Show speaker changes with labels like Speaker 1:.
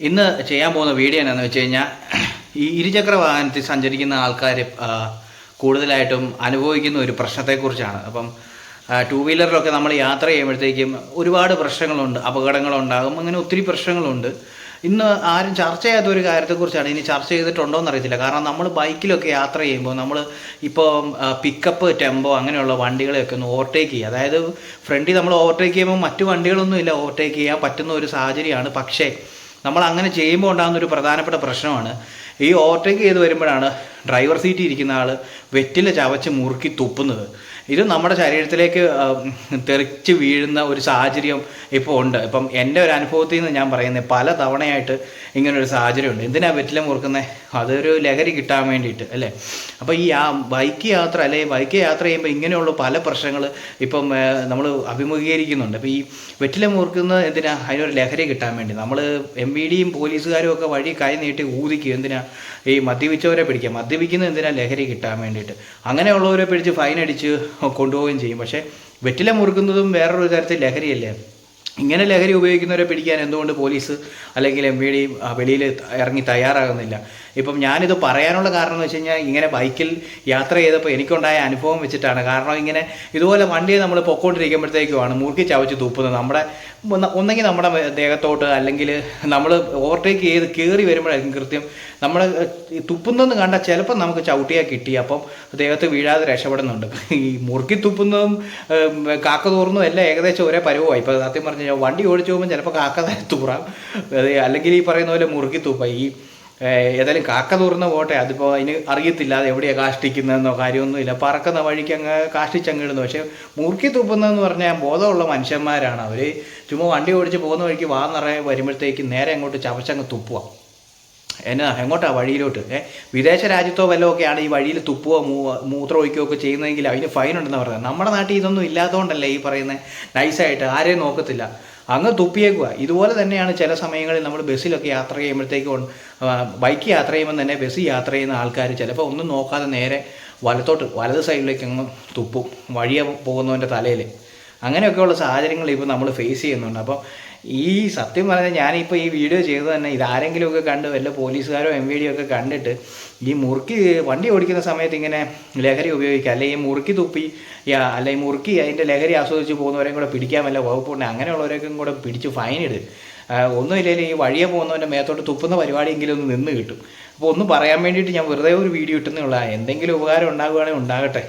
Speaker 1: ഇന്ന് ചെയ്യാൻ പോകുന്ന വീഡിയോ എന്നാന്ന് വെച്ച് കഴിഞ്ഞാൽ ഈ ഇരുചക്ര വാഹനത്തിൽ സഞ്ചരിക്കുന്ന ആൾക്കാർ കൂടുതലായിട്ടും അനുഭവിക്കുന്ന ഒരു പ്രശ്നത്തെക്കുറിച്ചാണ്. അപ്പം ടൂ വീലറിലൊക്കെ നമ്മൾ യാത്ര ചെയ്യുമ്പോഴത്തേക്കും ഒരുപാട് പ്രശ്നങ്ങളുണ്ട് അപകടങ്ങളുണ്ടാകും അങ്ങനെ ഒത്തിരി പ്രശ്നങ്ങളുണ്ട്. ഇന്ന് ആരും ചർച്ച ചെയ്യാത്ത ഒരു കാര്യത്തെക്കുറിച്ചാണ് ഇനി ചർച്ച ചെയ്തിട്ടുണ്ടോ എന്ന് അറിയത്തില്ല കാരണം നമ്മൾ ബൈക്കിലൊക്കെ യാത്ര ചെയ്യുമ്പോൾ നമ്മൾ ഇപ്പോൾ പിക്കപ്പ് ടെമ്പോ അങ്ങനെയുള്ള വണ്ടികളെയൊക്കെ ഒന്ന് ഓവർടേക്ക് ചെയ്യുക. അതായത് ഫ്രണ്ടിൽ നമ്മൾ ഓവർടേക്ക് ചെയ്യുമ്പോൾ മറ്റു വണ്ടികളൊന്നും ഇല്ല ഓവർടേക്ക് ചെയ്യാൻ പറ്റുന്ന ഒരു സാഹചര്യമാണ്. പക്ഷേ നമ്മൾ അങ്ങനെ ചെയ്യുമ്പോൾ ഉണ്ടാകുന്ന ഒരു പ്രധാനപ്പെട്ട പ്രശ്നമാണ്. ഈ ഓവർടേക്ക് ചെയ്ത് വരുമ്പോഴാണ് ഡ്രൈവർ സീറ്റിൽ ഇരിക്കുന്ന ആൾ വെറ്റില ചവച്ച് മുറുക്കി തുപ്പുന്നത്. ഇത് നമ്മുടെ ശരീരത്തിലേക്ക് തെറിച്ച് വീഴുന്ന ഒരു സാഹചര്യം ഇപ്പോൾ ഉണ്ട്. ഇപ്പം എന്റെ ഒരു അനുഭവത്തിൽ നിന്ന് ഞാൻ പറയുന്നത് പല തവണയായിട്ട് ഇങ്ങനൊരു സാഹചര്യമുണ്ട് എന്തിനാണ് വെറ്റില മുറുക്കുന്നത് അതൊരു ലഹരി കിട്ടാൻ വേണ്ടിയിട്ട് അല്ലേ? അപ്പോൾ ഈ ആ ബൈക്ക് യാത്ര അല്ലെങ്കിൽ ബൈക്ക് യാത്ര ചെയ്യുമ്പോൾ ഇങ്ങനെയുള്ള പല പ്രശ്നങ്ങൾ ഇപ്പം നമ്മൾ അഭിമുഖീകരിക്കുന്നുണ്ട്. അപ്പോൾ ഈ വെറ്റില മുറുക്കുന്നത് എന്തിനാ? അതിനൊരു ലഹരി കിട്ടാൻ വേണ്ടി. നമ്മൾ എം വി ഡിയും പോലീസുകാരും ഒക്കെ വഴി കൈ നീട്ടി ഊതിക്കും. എന്തിനാ? ഈ മദ്യപിച്ചവരെ പിടിക്കുക മദ്യപിക്കുന്നത് എന്തിനാ? ലഹരി കിട്ടാൻ വേണ്ടിയിട്ട്. അങ്ങനെയുള്ളവരെ പിടിച്ച് ഫൈൻ അടിച്ച് കൊണ്ടുപോവുകയും ചെയ്യും. പക്ഷേ വെറ്റില മുറുക്കുന്നതും വേറൊരു തരത്തിൽ ലഹരിയല്ലേ? ഇങ്ങനെ ലഹരി ഉപയോഗിക്കുന്നവരെ പിടിക്കാൻ എന്തുകൊണ്ട് പോലീസ് അല്ലെങ്കിൽ എം വി ഡി വെളിയിൽ ഇറങ്ങി തയ്യാറാകുന്നില്ല? ഇപ്പം ഞാനിത് പറയാനുള്ള കാരണം എന്ന് വെച്ച് കഴിഞ്ഞാൽ ഇങ്ങനെ ബൈക്കിൽ യാത്ര ചെയ്തപ്പോൾ എനിക്കുണ്ടായ അനുഭവം വെച്ചിട്ടാണ്. കാരണം ഇങ്ങനെ ഇതുപോലെ വണ്ടിയെ നമ്മൾ പൊക്കോണ്ടിരിക്കുമ്പോഴത്തേക്കുമാണ് മുറുക്കി ചവച്ച് തൂപ്പുന്നത്. നമ്മുടെ ഒന്ന് ഒന്നെങ്കിൽ നമ്മുടെ ദേഹത്തോട്ട് അല്ലെങ്കിൽ നമ്മൾ ഓവർടേക്ക് ചെയ്ത് കയറി വരുമ്പോഴായിരിക്കും കൃത്യം. നമ്മൾ തുപ്പുന്നതെന്ന് കണ്ടാൽ ചിലപ്പോൾ നമുക്ക് ചവിട്ടിയാൽ കിട്ടി. അപ്പം ദേഹത്ത് വീഴാതെ രക്ഷപ്പെടുന്നുണ്ട്. ഈ മുറുക്കി തുപ്പുന്നതും കാക്ക തോറുന്നതും എല്ലാം ഏകദേശം ഒരേ പരുവമായി. ഇപ്പോൾ സത്യം പറഞ്ഞു കഴിഞ്ഞാൽ വണ്ടി ഓടിച്ചു പോകുമ്പോൾ ചിലപ്പോൾ കാക്ക തൂറാം. അല്ലെങ്കിൽ ഈ പറയുന്ന പോലെ മുറുക്കി തൂപ്പ. ഈ ഏതായാലും കാക്ക തൂർന്ന പോട്ടെ. അതിപ്പോൾ അതിന് അറിയത്തില്ല അത് എവിടെയാണ് കാഷ്ടിക്കുന്നതെന്നോ കാര്യമൊന്നുമില്ല പറക്കുന്ന വഴിക്ക് അങ്ങ് കാഷ്ടിച്ചങ്ങിടുന്നു പക്ഷേ മുറുക്കി തുപ്പുന്നതെന്ന് പറഞ്ഞാൽ ബോധമുള്ള മനുഷ്യന്മാരാണ് അവർ ചുമ്മാ വണ്ടി ഓടിച്ച് പോകുന്ന വഴിക്ക് വാ നിറയെ വരുമ്പോഴത്തേക്ക് നേരെ അങ്ങോട്ട് ചവച്ചങ്ങ് തുപ്പുക. എന്നാ എങ്ങോട്ടാ വഴിയിലോട്ട്? ഏഹ് വിദേശ രാജ്യത്തോ വല്ലതും ഒക്കെയാണ് ഈ വഴിയിൽ തുപ്പുകയോ മൂ മൂത്രം ഒഴിക്കുകയോ ഒക്കെ ചെയ്യുന്നതെങ്കിൽ അതിന് ഫൈൻ ഉണ്ടെന്ന് പറയുന്നത്. നമ്മുടെ നാട്ടിൽ ഇതൊന്നും ഇല്ലാത്തതുകൊണ്ടല്ലേ ഈ പറയുന്നത്? നൈസായിട്ട് ആരെയും നോക്കത്തില്ല. അങ്ങ് തുപ്പിയേക്കുക. ഇതുപോലെ തന്നെയാണ് ചില സമയങ്ങളിൽ നമ്മൾ ബസ്സിലൊക്കെ യാത്ര ചെയ്യുമ്പോഴത്തേക്കും ബൈക്ക് യാത്ര ചെയ്യുമ്പോൾ തന്നെ ബസ് യാത്ര ചെയ്യുന്ന ആൾക്കാർ ചിലപ്പോൾ ഒന്നും നോക്കാതെ നേരെ വലത്തോട്ട് വലത് സൈഡിലേക്ക് അങ്ങ് തുപ്പും. വഴിയെ പോകുന്നവന്റെ തലയിൽ. അങ്ങനെയൊക്കെയുള്ള സാഹചര്യങ്ങൾ ഇപ്പോൾ നമ്മൾ ഫേസ് ചെയ്യുന്നുണ്ട്. അപ്പോൾ ഈ സത്യം പറഞ്ഞാൽ ഞാനിപ്പോൾ ഈ വീഡിയോ ചെയ്തു തന്നെ ഇതാരെങ്കിലുമൊക്കെ കണ്ട് വല്ല പോലീസുകാരോ എം വി ഒക്കെ കണ്ടിട്ട് ഈ മുറുക്കി വണ്ടി ഓടിക്കുന്ന സമയത്ത് ഇങ്ങനെ ലഹരി ഉപയോഗിക്കുക അല്ലെങ്കിൽ ഈ മുറുക്കി തുപ്പി അല്ലെങ്കിൽ മുറുക്കി അതിന്റെ ലഹരി ആസ്വദിച്ച് പോകുന്നവരെയും കൂടെ പിടിക്കാൻ വല്ല വകുപ്പുണ്ട് അങ്ങനെയുള്ളവരെയൊക്കെ കൂടെ പിടിച്ച് ഫൈൻ ഇട്. ഒന്നുമില്ലെങ്കിൽ ഈ വഴിയെ പോകുന്നവന്റെ മേത്തോട്ട് തുപ്പുന്ന പരിപാടിയെങ്കിലും ഒന്ന് നിന്ന് കിട്ടും. അപ്പോൾ ഒന്ന് പറയാൻ വേണ്ടിയിട്ട് ഞാൻ വെറുതെ ഒരു വീഡിയോ ഇട്ടുന്നേ ഉള്ളൂ. എന്തെങ്കിലും ഉപകാരം ഉണ്ടാകുകയാണെങ്കിൽ ഉണ്ടാകട്ടെ.